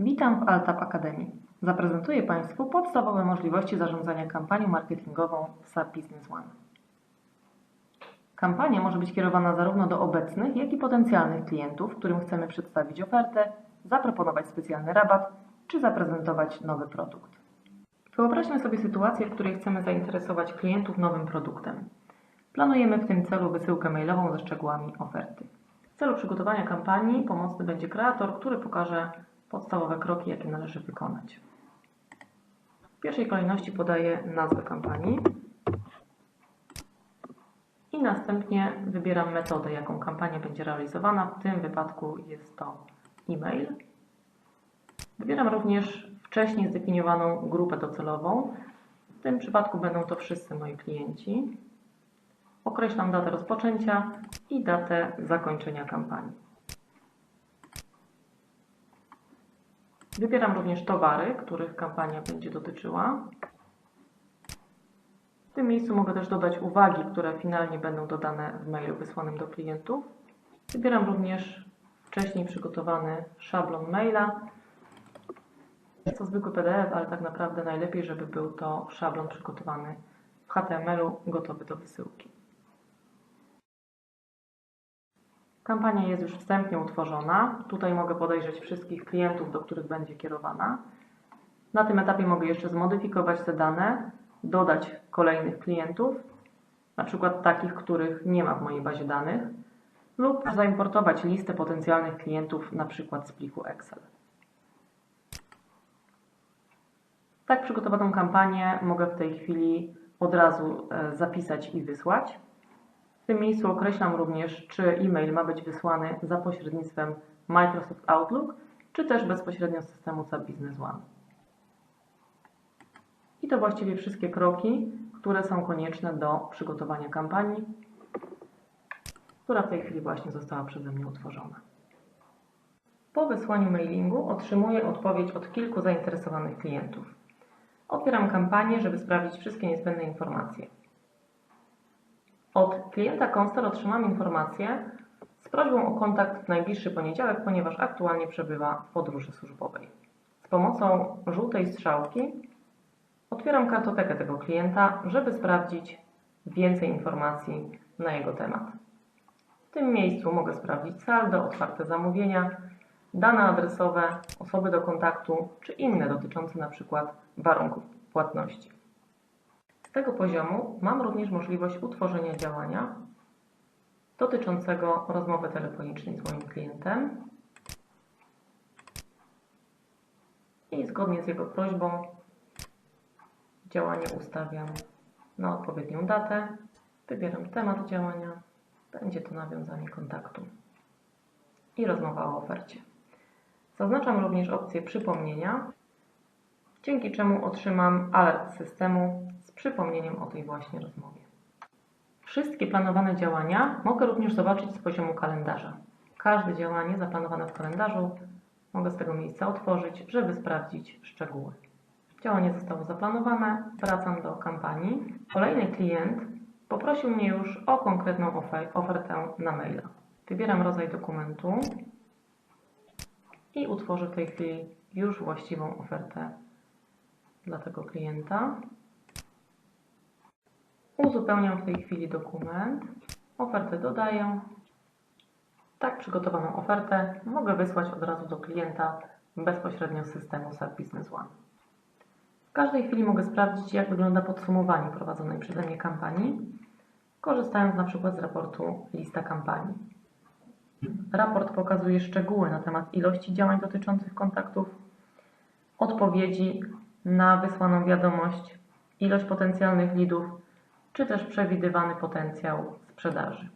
Witam w Altap Academy. Zaprezentuję Państwu podstawowe możliwości zarządzania kampanią marketingową w SAP Business One. Kampania może być kierowana zarówno do obecnych, jak i potencjalnych klientów, którym chcemy przedstawić ofertę, zaproponować specjalny rabat czy zaprezentować nowy produkt. Wyobraźmy sobie sytuację, w której chcemy zainteresować klientów nowym produktem. Planujemy w tym celu wysyłkę mailową ze szczegółami oferty. W celu przygotowania kampanii pomocny będzie kreator, który pokaże podstawowe kroki, jakie należy wykonać. W pierwszej kolejności podaję nazwę kampanii i następnie wybieram metodę, jaką kampania będzie realizowana. W tym wypadku jest to e-mail. Wybieram również wcześniej zdefiniowaną grupę docelową. W tym przypadku będą to wszyscy moi klienci. Określam datę rozpoczęcia i datę zakończenia kampanii. Wybieram również towary, których kampania będzie dotyczyła. W tym miejscu mogę też dodać uwagi, które finalnie będą dodane w mailu wysłanym do klientów. Wybieram również wcześniej przygotowany szablon maila. Jest to zwykły PDF, ale tak naprawdę najlepiej, żeby był to szablon przygotowany w HTML-u, gotowy do wysyłki. Kampania jest już wstępnie utworzona. Tutaj mogę podejrzeć wszystkich klientów, do których będzie kierowana. Na tym etapie mogę jeszcze zmodyfikować te dane, dodać kolejnych klientów, na przykład takich, których nie ma w mojej bazie danych, lub zaimportować listę potencjalnych klientów, na przykład z pliku Excel. Tak przygotowaną kampanię mogę w tej chwili od razu e, zapisać i wysłać. W tym miejscu określam również, czy e-mail ma być wysłany za pośrednictwem Microsoft Outlook, czy też bezpośrednio z systemu SAP Business One. I to właściwie wszystkie kroki, które są konieczne do przygotowania kampanii, która w tej chwili właśnie została przeze mnie utworzona. Po wysłaniu mailingu otrzymuję odpowiedź od kilku zainteresowanych klientów. Otwieram kampanię, żeby sprawdzić wszystkie niezbędne informacje. Od klienta Constar otrzymam informację z prośbą o kontakt w najbliższy poniedziałek, ponieważ aktualnie przebywa w podróży służbowej. Z pomocą żółtej strzałki otwieram kartotekę tego klienta, żeby sprawdzić więcej informacji na jego temat. W tym miejscu mogę sprawdzić saldo, otwarte zamówienia, dane adresowe, osoby do kontaktu czy inne dotyczące np. warunków płatności. Z tego poziomu mam również możliwość utworzenia działania dotyczącego rozmowy telefonicznej z moim klientem i zgodnie z jego prośbą działanie ustawiam na odpowiednią datę, wybieram temat działania, będzie to nawiązanie kontaktu i rozmowa o ofercie. Zaznaczam również opcję przypomnienia, dzięki czemu otrzymam alert systemu przypomnieniem o tej właśnie rozmowie. Wszystkie planowane działania mogę również zobaczyć z poziomu kalendarza. Każde działanie zaplanowane w kalendarzu mogę z tego miejsca otworzyć, żeby sprawdzić szczegóły. Działanie zostało zaplanowane, wracam do kampanii. Kolejny klient poprosił mnie już o konkretną ofertę na maila. Wybieram rodzaj dokumentu i utworzę w tej chwili już właściwą ofertę dla tego klienta. Uzupełniam w tej chwili dokument, ofertę dodaję. Tak przygotowaną ofertę mogę wysłać od razu do klienta bezpośrednio z systemu SAP Business One. W każdej chwili mogę sprawdzić, jak wygląda podsumowanie prowadzonej przeze mnie kampanii, korzystając na przykład z raportu Lista kampanii. Raport pokazuje szczegóły na temat ilości działań dotyczących kontaktów, odpowiedzi na wysłaną wiadomość, ilość potencjalnych lidów, czy też przewidywany potencjał sprzedaży.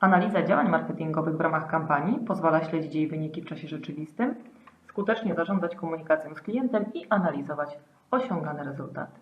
Analiza działań marketingowych w ramach kampanii pozwala śledzić jej wyniki w czasie rzeczywistym, skutecznie zarządzać komunikacją z klientem i analizować osiągane rezultaty.